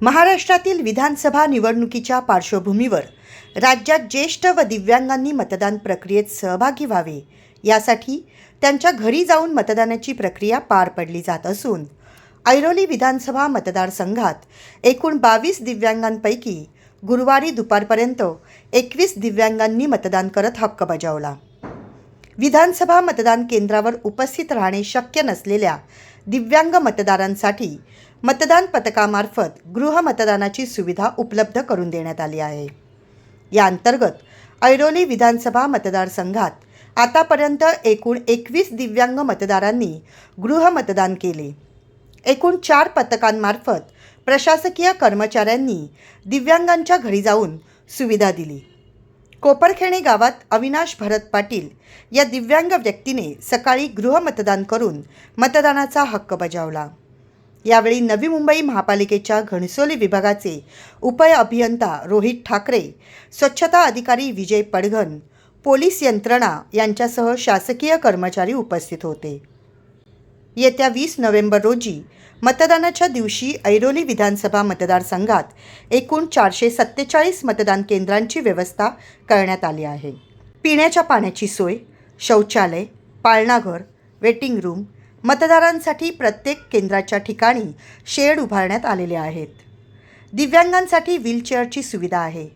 महाराष्ट्रातील विधानसभा निवडणुकीच्या पार्श्वभूमीवर राज्यात ज्येष्ठ व दिव्यांगांनी मतदान प्रक्रियेत सहभागी व्हावे. यासाठी त्यांच्या घरी जाऊन मतदानाची प्रक्रिया पार पडली जात असून ऐरोली विधानसभा मतदारसंघात एकूण बावीस दिव्यांगांपैकी गुरुवारी दुपारपर्यंत एकवीस दिव्यांगांनी मतदान करत हक्क बजावला. विधानसभा मतदान केंद्रावर उपस्थित राहणे शक्य नसलेल्या दिव्यांग मतदारांसाठी मतदान पथकामार्फत गृहमतदानाची सुविधा उपलब्ध करून देण्यात आली आहे. या अंतर्गत ऐरोली विधानसभा मतदारसंघात आतापर्यंत एकूण एकवीस दिव्यांग मतदारांनी गृहमतदान केले. एकूण चार पथकांमार्फत प्रशासकीय कर्मचाऱ्यांनी दिव्यांगांच्या घरी जाऊन सुविधा दिली. कोपरखेणे गावात अविनाश भरत पाटील या दिव्यांग व्यक्तीने सकाळी गृहमतदान करून मतदानाचा हक्क बजावला. यावेळी नवी मुंबई महापालिकेच्या घणसोली विभागाचे उपय अभियंता रोहित ठाकरे स्वच्छता अधिकारी विजय पडघन पोलीस यंत्रणा यांच्यासह शासकीय कर्मचारी उपस्थित होते. येत्या वीस नोव्हेंबर रोजी मतदानाच्या दिवशी ऐरोली विधानसभा मतदारसंघात एकूण चारशे सत्तेचाळीस मतदान केंद्रांची व्यवस्था करण्यात आली आहे. पिण्याच्या पाण्याची सोय शौचालय पाळणाघर वेटिंग रूम मतदारांसाठी प्रत्येक केंद्राच्या ठिकाणी शेड उभारण्यात आलेले आहेत. दिव्यांगांसाठी व्हीलचेअरची सुविधा आहे.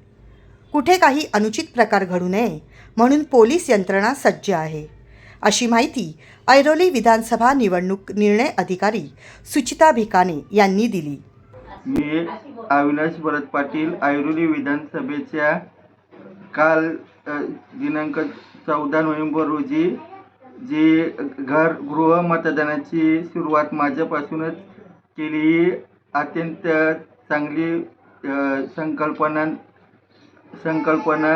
कुठे काही अनुचित प्रकार घडू नये म्हणून पोलीस यंत्रणा सज्ज आहे. अशी माहिती ऐरोली विधानसभा निवडणूक निर्णय अधिकारी सुचिता भिकाने यांनी दिली. मी अविनाश भरत पाटील ऐरोली विधानसभेच्या काल दिनांक चौदा नोव्हेंबर रोजी जी घर गृह मतदानाची सुरुवात माझ्यापासूनच केली अत्यंत चांगली संकल्पना संकल्पना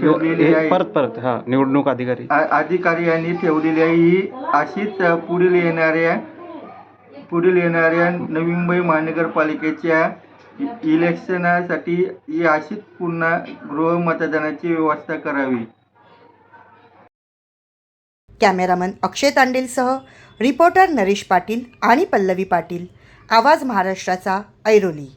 ठेवलेली आहे. परत परत हा निवडणूक अधिकारी. आ- अधिकारी यांनी ठेवलेली आहे. ही अशीच अ, पुढील येणाऱ्या पुढील येणाऱ्या नवी मुंबई महानगरपालिकेच्या इ- इलेक्शनासाठी ही अशीच पुन्हा गृह मतदानाची व्यवस्था करावी. कॅमेरामन अक्षय तांडेलसह रिपोर्टर नरेश पाटील आणि पल्लवी पाटील. आवाज महाराष्ट्राचा ऐरोली.